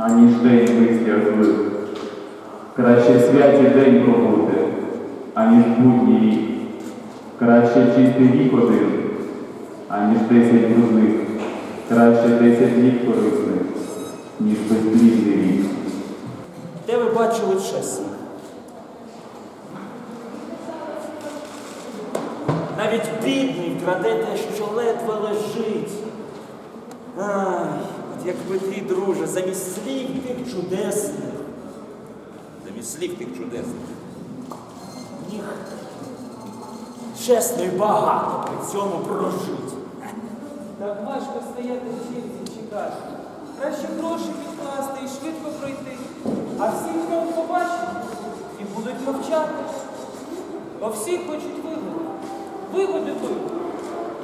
аніж день вислязливий. Краще святі день пробути, аніж будній рік. Краще чистий рік один, аніж десять брудних. Краще десять літ корисних, ніж безплідний рік. Де ви бачили чесних? Навіть бідний краде те, що ледве лежить. Ай, якби ти, друже, замість слів тих чудесних, замість слів тих чудесних, міг чесно і багато при цьому прожити. Так важко стояти в черзі чекати. Краще гроші підкласти і швидко пройти. А всі, хто побачить, і будуть мовчати. Бо всі хочуть вигоди. Вигоди тут.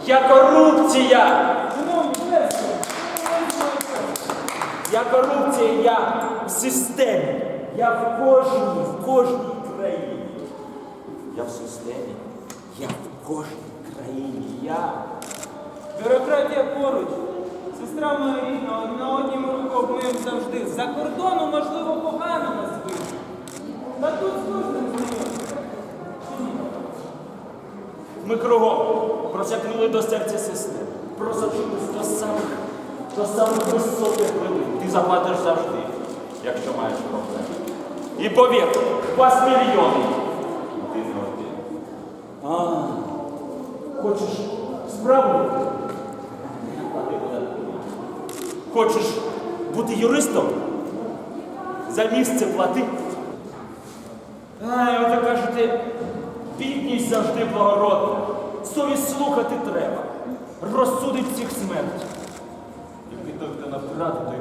Я корупція! Шановні, чесно. Я корупція, я в системі. Я в кожній, в кожній країні. Я в системі. Я в кожній країні. Я. Бюрократія поруч. Сестра моя рідна, на однім руку обмиємо завжди. За кордону, можливо, погано нас видно. Та тут з кожним. Ми кругом просякнули до серця системи. Просочились до самих, до самих високих глибин. Ти заплатиш завжди, якщо маєш проблеми. І повір, вас мільйони. Ти не один. А, хочеш справу? Хочеш бути юристом? За місце плати. Ай, ото кажете, бідність завжди благородна. Совість слухати треба. Розсудить всіх смерть. Який той, хто навкрати,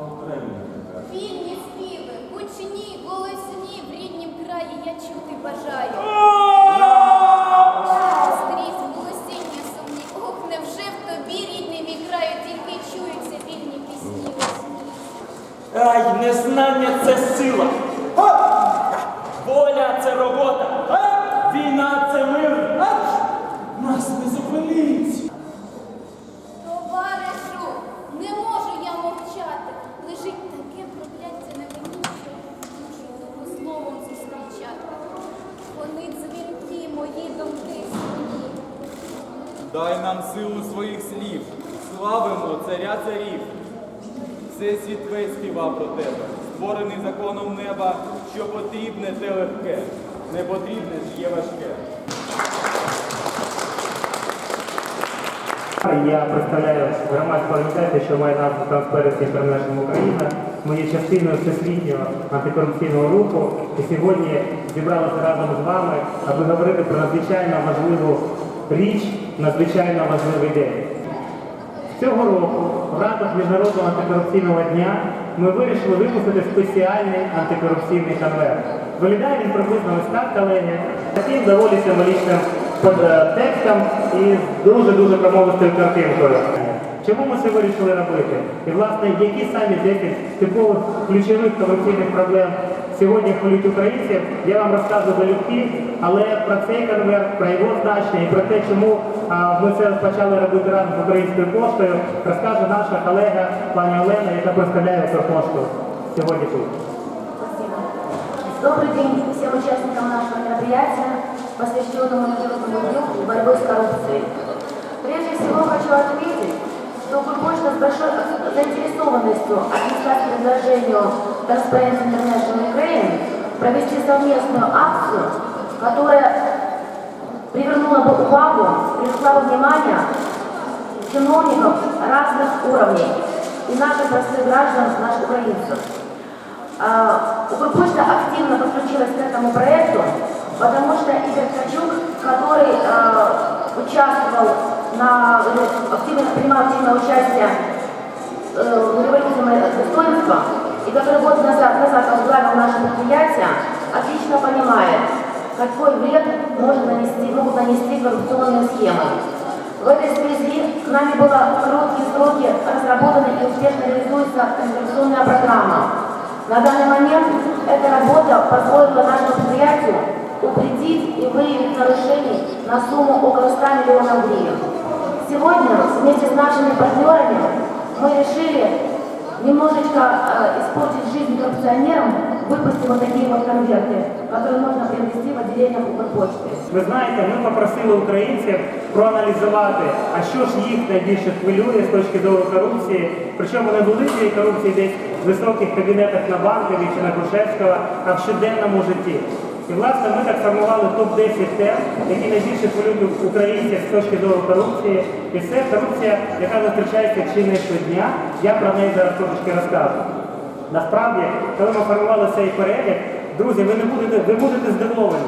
А Україна така. Вільні співи, гучні, голосні, в ріднім краї я чути бажаю. Скрізь голосіння сумні, ох, невже в тобі, рідний мій краю, тільки чуються вільні пісні весні. Ай, незнання це сила. Дай нам силу своїх слів, славимо царя царів. Всесвіт весь співа про тебе, створений законом неба, що потрібне те легке, не потрібне ж є важке. Я представляю громадську організацію, що має назву Transparency International Україна. Ми є частиною всесвітнього антикорупційного руху. І сьогодні зібралися разом з вами, аби говорити про надзвичайно важливу річ, надзвичайно важливий день. Цього року в рамках Міжнародного антикорупційного дня ми вирішили випустити спеціальний антикорупційний конверт. Виглядає він приблизно так, колеги, таким доволі символічним текстом і з дуже-дуже промовистою картинкою. Чому ми це вирішили робити? І власне, які самі 10 типових ключових корупційних проблем сьогодні хвилюють українців, я вам розказую залюбки, але про цей конверт, про його значення і про те, чому а, ми це почали робити разом з українською поштою, розкаже наша колега пані Олена, яка представляє цю пошту сьогодні тут. Добрый день всем участникам нашего мероприятия, посвященному Международному дню борьбы с коррупцией. Прежде всего хочу отметить, что Укрпочта с большой заинтересованностью отнеслась к предложению Transparency International Ukraine провести совместную акцию, которая привернула бы увагу, привлекла бы внимание чиновников разных уровней и наших простых граждан, наших украинцев. А, Укрпочта активно подключилась к этому проекту, потому что Игорь Ткачук, который а, участвовал на, активно принимал активное участие э, в революции достоинства, и который год назад, назад возглавил наше предприятие, отлично понимает, какой вред может нанести, могут нанести коррупционные схемы. В этой связи с нами был короткий сроки разработана и успешно реализуется инвестиционная программа. На данный момент эта работа позволила нашему предприятию упредить и выявить нарушений на сумму около 100 миллионов гривен. Сегодня вместе с нашими партнерами мы решили немножечко э, испортить жизнь коррупционерам, выпустив вот такие вот конверты, которые можно приобрести в отделениях Укрпочты. Ви знаєте, ми попросили українців проаналізувати, а що ж їх найбільше хвилює з точки зору корупції, причому не великої корупції десь в високих кабінетах на Банковій чи на Грушевського, а в щоденному житті. І власне ми так формували топ-10 тем, які найбільше хвилюють українців з точки зору корупції. І це корупція, яка зустрічається чи не щодня. Я про неї зараз трошки розкажу. Насправді, коли ми формували цей перелік, друзі, ви не будете, ви будете здивовані.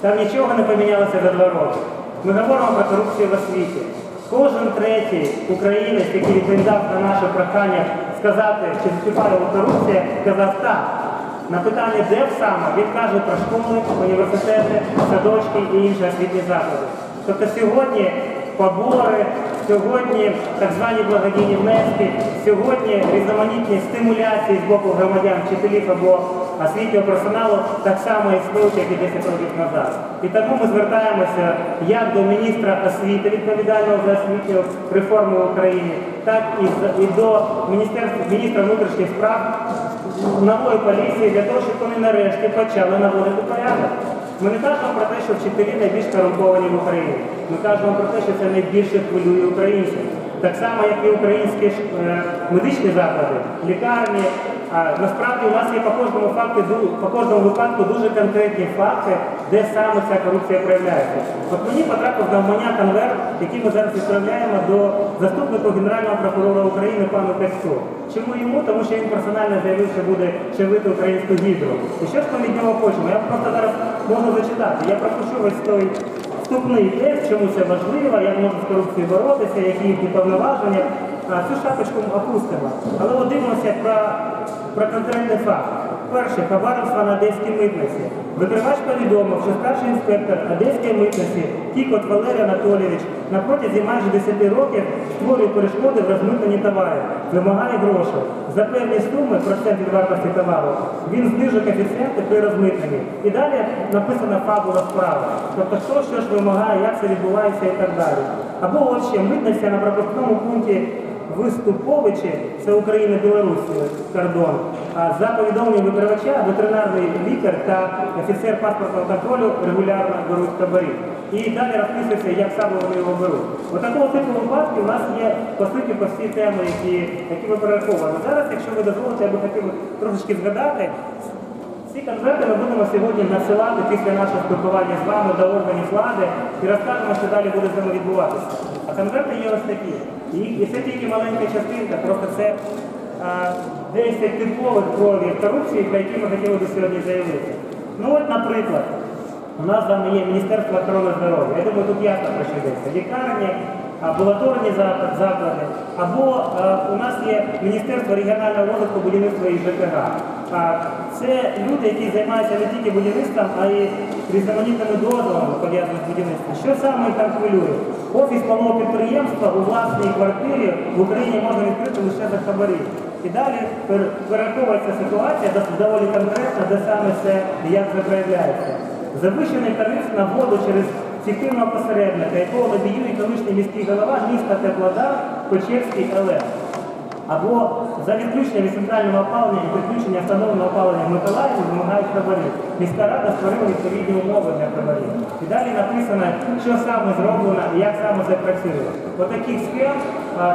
Там нічого не помінялося за два роки. Ми говоримо про корупцію в освіті. Кожен третій українець, який відповідав на наше прохання сказати, чи його корупція, казав так. На питання, де саме, він каже про школи, університети, садочки і інші освітні заклади. Тобто сьогодні побори, сьогодні так звані благодійні внески, сьогодні різноманітні стимуляції з боку громадян, вчителів або освітнього персоналу так само існують, як і 10 років назад. І тому ми звертаємося як до міністра освіти, відповідального за освітню реформу в Україні, так і, до міністерства міністра внутрішніх справ нової поліції для того, щоб вони нарешті почали наводити порядок. Ми не кажемо про те, що вчителі найбільш корумповані в Україні. Ми кажемо про те, що це найбільше хвилює українців. Так само, як і українські е, медичні заклади, лікарні. Насправді у нас є по кожному факту, по кожному випадку дуже конкретні факти, де саме ця корупція проявляється. От мені потрапив на вмання конверт, який ми зараз відправляємо до заступника Генерального прокурора України пану Кацьку. Чому йому? Тому що він персонально заявив, що буде чавити українську гідру. І що ж ми від нього хочемо? Я просто зараз можу зачитати. Я пропишу весь той вступний текст, чому це важливо, як можна з корупцією боротися, які їхні повноваження. Цю шапочку опустимо. Але от дивимося про, про конкретний факт. Перше, хабаровство на Одеській митниці. Викривач повідомив, що старший інспектор Одеської митниці Кікот Валерій Анатолійович на протязі майже 10 років створює перешкоди в розмитненні товарів, вимагає грошей. За певні суми, процент від вартості товару, він знижує коефіцієнти при розмитненні. І далі написана фабула справи. Тобто, хто що ж вимагає, як це відбувається і так далі. Або от ще митниця на пропускному пункті Виступовичі, це Україна-Білорусь кордон. А за повідомленням викривача, ветеринарний лікар та офіцер паспортного контролю регулярно беруть хабарі. І далі розписується, як саме вони його беруть. Ось такого типу випадків у нас є по суті по всі теми, які, які ми перераховували. Зараз, якщо ви дозволите, я би хотів трошечки згадати. Ці конверти ми будемо сьогодні надсилати після нашого спілкування з вами до органів влади і розкажемо, що далі буде з ними відбуватися. А конверти є ось такі. І, і це тільки маленька частинка, просто це а, 10 типових проявів корупції, про які ми хотіли би сьогодні заявити. Ну от, наприклад, у нас вами є Міністерство охорони здоров'я. Я думаю, тут ясно про що йдеться. Лікарні, амбулаторні заклади, або е, у нас є Міністерство регіонального розвитку будівництва і ЖКГ. Це люди, які займаються не тільки будівництвом, а й різноманітними дозволами пов'язаними з будівництвом. Що саме їх там хвилює? Офіс малого підприємства у власній квартирі в Україні можна відкрити лише за хабарі. І далі пер- перераховується ситуація доволі конкретно, де саме це як це проявляється. Завищений тариф на воду через фіктивного посередника, якого лобіює колишній міський голова міста Теплодар Печерський ЛР. Або за відключення від центрального опалення і підключення встановленого опалення в Миколаєві вимагають хабарів. Міська рада створила відповідні умови для хабарів. І далі написано, що саме зроблено і як саме це працює. Отаких схем,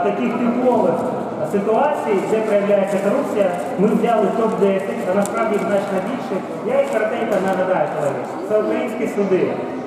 таких типових ситуацій, де проявляється корупція, ми взяли топ-10, а насправді значно більше. Я їх коротенько нагадаю, колеги. Це українські суди.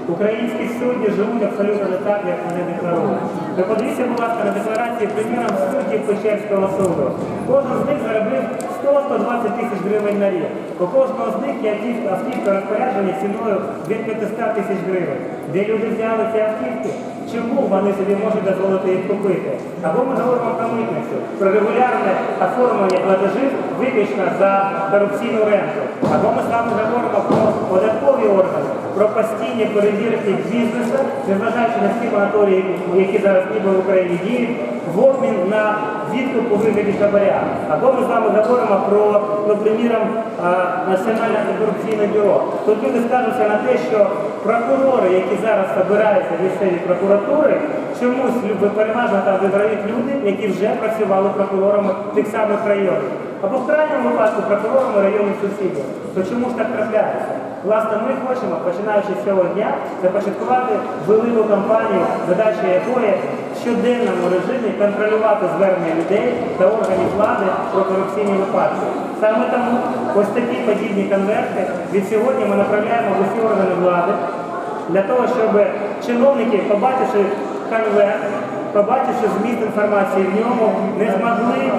Українські судді живуть абсолютно не так, як вони декларують. Ви подивіться, будь ласка, на декларації приміром суддів Печерського суду. Кожен з них заробив 100-120 тисяч гривень на рік. У кожного з них є автівка, розпорядження ціною від 500 тисяч гривень. Де люди взяли ці автівки? Чому вони собі можуть дозволити їх купити? Або ми говоримо про митницю, про регулярне оформлення платежів виключно за корупційну ренту. Або ми з вами говоримо про податкові органи. Про постійні перевірки бізнесу, незважаючи на всі моноторії, які зараз ніби в Україні діють, в обмін на відкуп у вигляді хабаря. Або ми з вами говоримо про, ну, приміром, а, Національне антикорупційне бюро. Тут люди скажуться на те, що прокурори, які зараз обираються в місцеві прокуратури, чомусь переважно там вибирають люди, які вже працювали прокурорами тих самих районів. Або в крайньому випадку прокурорами районних сусідів. То чому ж так трапляється? Власне, ми хочемо, починаючи з цього дня, започаткувати велику кампанію, задача якої в щоденному режимі контролювати звернення людей та органів влади про корупційні випадки. Саме тому ось такі подібні конверти від сьогодні ми направляємо в усі органи влади для того, щоб чиновники, побачивши конверт, побачивши зміст інформації в ньому, не змогли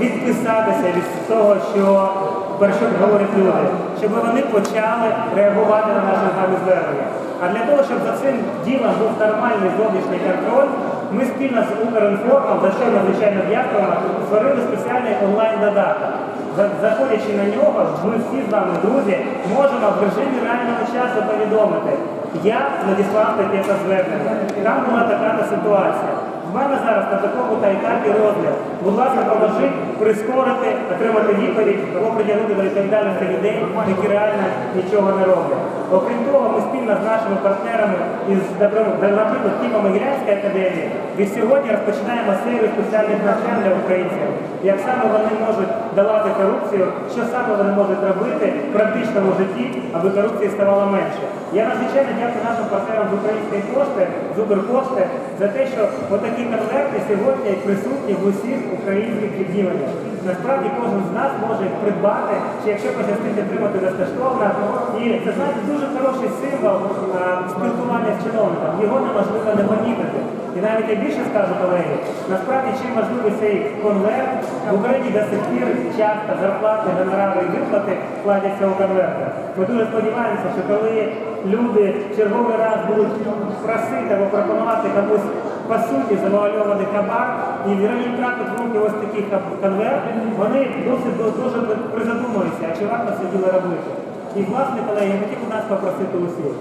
відписатися від того, що про що говорять люди, щоб вони почали реагувати на наше з вами звернення. А для того, щоб за цим ділом був нормальний зовнішній контроль, ми спільно з Укрінформом, за що надзвичайно дякуємо, створили спеціальний онлайн-додаток. Заходячи на нього, ми всі з вами, друзі, можемо в режимі реального часу повідомити. Я надіслав таке звернення. Там була така ситуація. В мене зараз на такому та етапі розгляд. Будь ласка, поможіть прискорити, отримати відповідь або притягнути до відповідальності людей, які реально нічого не роблять. Окрім того, ми спільно з нашими партнерами із, наприклад, Києво Могилянської академії від сьогодні розпочинаємо серію спеціальних навчань для українців. Як саме вони можуть долати корупцію, що саме вони можуть робити в практичному житті, аби корупції ставало менше. Я надзвичайно дякую нашим партнерам з української пошти, з Укрпошти за те, що отакі конверти сьогодні присутні в усіх українських відділеннях. Насправді кожен з нас може придбати, чи якщо пощастить отримати безкоштовно. І це знаєте дуже хороший символ а, спілкування з чиновником. Його неможливо не помітити. І навіть я більше скажу, колеги, насправді чим важливий цей конверт, в Україні до сих пір часто зарплати, гонорари і виплати кладяться у конвертах. Ми дуже сподіваємося, що коли люди черговий раз будуть просити або пропонувати комусь по суті завуальований хабар, і вірні трапить в руки ось такий кон- конверт, вони досить дуже призадумуються, а чи варто це діло робити. І власне, колеги, я хотів би нас попросити усіх.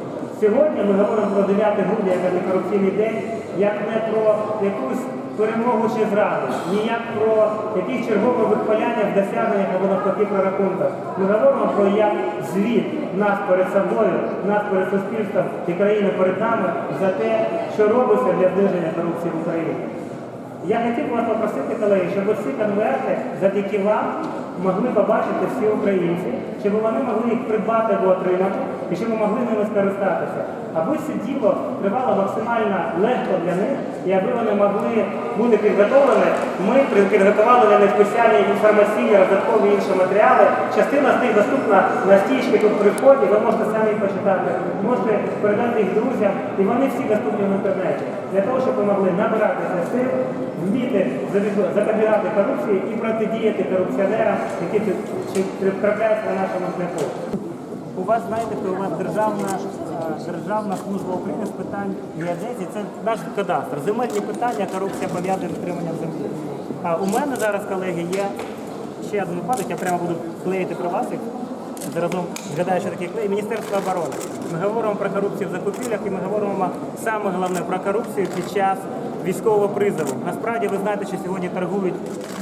Сьогодні ми говоримо про 9 грудня як антикорупційний день, як не про якусь перемогу чи зраду, ні як про якісь чергове вихваляння в досягненнях або навпаки прорахунках. Ми говоримо про як звіт нас перед собою, нас перед суспільством і країни перед нами за те, що робиться для зниження корупції в Україні. Я хотів вас попросити, колеги, щоб ці конверти завдяки вам могли побачити всі українці, щоб вони могли їх придбати або отримати, і щоб ми могли ними скористатися. Аби це діло тривало максимально легко для них, і аби вони могли бути підготовлені, ми підготували для них спеціальні інформаційні, додаткові інші матеріали. Частина з них доступна на стічці тут при вході, ви можете самі почитати, можете передати їх друзям, і вони всі доступні в інтернеті. Для того, щоб ви могли набиратися сил, вміти запобігати корупції і протидіяти корупціонерам, які тут трапляються на нашому шляху. У вас знаєте, у вас державна е, державна служба України з питань геодезії. Це наш кадастр. Земельні питання, корупція пов'язана з отриманням землі. А у мене зараз, колеги, є ще один випадок, я прямо буду клеїти про вас. Заразом згадаю, що таке клей. Міністерство оборони. Ми говоримо про корупцію в закупівлях і ми говоримо саме головне про корупцію під час військового призову. Насправді ви знаєте, що сьогодні торгують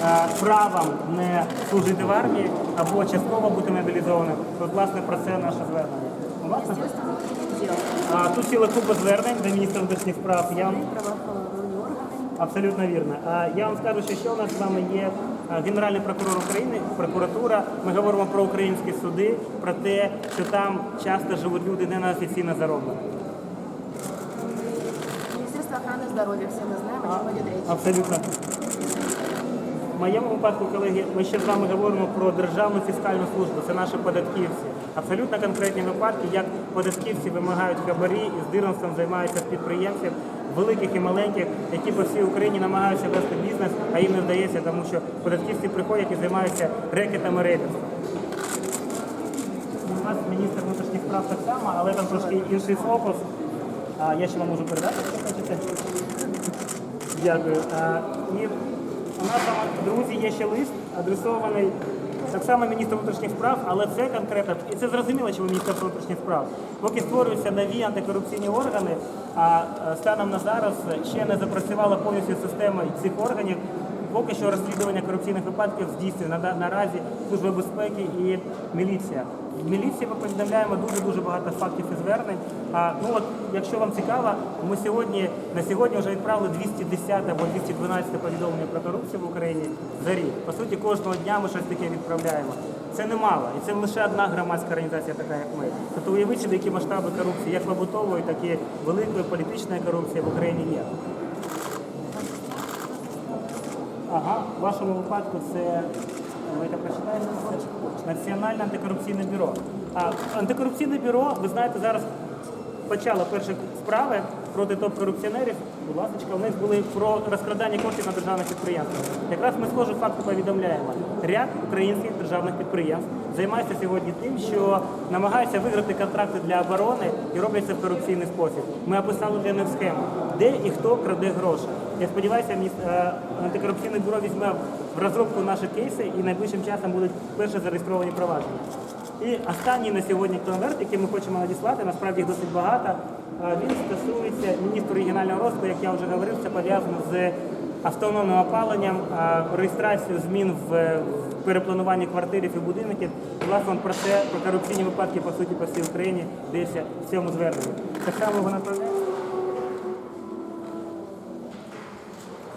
е, правом не служити в армії або частково бути мобілізованим. От, власне, про це наше звернення. Власне, а, тут ціла купа звернень до міністра внутрішніх справ. Я вам... Абсолютно вірно. А я вам скажу, що ще у нас з вами є Генеральний прокурор України, прокуратура. Ми говоримо про українські суди, про те, що там часто живуть люди не на офіційно зароблені. Министерство охраны здоровья, все мы знаем, о чем идет речь. Абсолютно. В моєму випадку, колеги, ми ще з вами говоримо про Державну фіскальну службу, це наші податківці. Абсолютно конкретні випадки, як податківці вимагають хабарі і з здирництвом займаються підприємців, великих і маленьких, які по всій Україні намагаються вести бізнес, а їм не вдається, тому що податківці приходять і займаються рекетами рейдерством. У нас міністр внутрішніх справ так само, але там трошки інший фокус. А, я ще вам можу передати, якщо хочете. Дякую. А, і у нас там, друзі, є ще лист, адресований так само міністр внутрішніх справ, але це конкретно, і це зрозуміло, чому Міністерство внутрішніх справ. Поки створюються нові антикорупційні органи, а е, станом на зараз ще не запрацювала повністю система цих органів. Поки що розслідування корупційних випадків здійснює на- наразі Служба безпеки і міліція. В міліції ми повідомляємо дуже дуже багато фактів і звернень. А ну от, якщо вам цікаво, ми сьогодні на сьогодні вже відправили 210 або 212 повідомлення про корупцію в Україні за рік. По суті, кожного дня ми щось таке відправляємо. Це немало, і це лише одна громадська організація, така як ми. Тобто уявіть які масштаби корупції, як побутової, так і великої політичної корупції в Україні є. Ага, в вашому випадку це давайте прочитаємо Національне антикорупційне бюро. А антикорупційне бюро, ви знаєте, зараз почало перші справи проти топ-корупціонерів. Будь ласка, у них були про розкрадання коштів на державних підприємствах. Якраз ми схожі факти повідомляємо. Ряд українських державних підприємств займаються сьогодні тим, що намагаються виграти контракти для оборони і роблять це в корупційний спосіб. Ми описали для них схему, де і хто краде гроші. Я сподіваюся, е, антикорупційне бюро візьме в розробку наші кейси і найближчим часом будуть перші зареєстровані провадження. І останній на сьогодні конверт, який ми хочемо надіслати, насправді їх досить багато. е, Він стосується міністру регіонального розвитку, як я вже говорив, це пов'язано з автономним опаленням, е, реєстрацією змін в переплануванні квартирів і будинків. Власне, про це, про корупційні випадки, по суті, по всій Україні, десь в цьому зверненні. Так само вона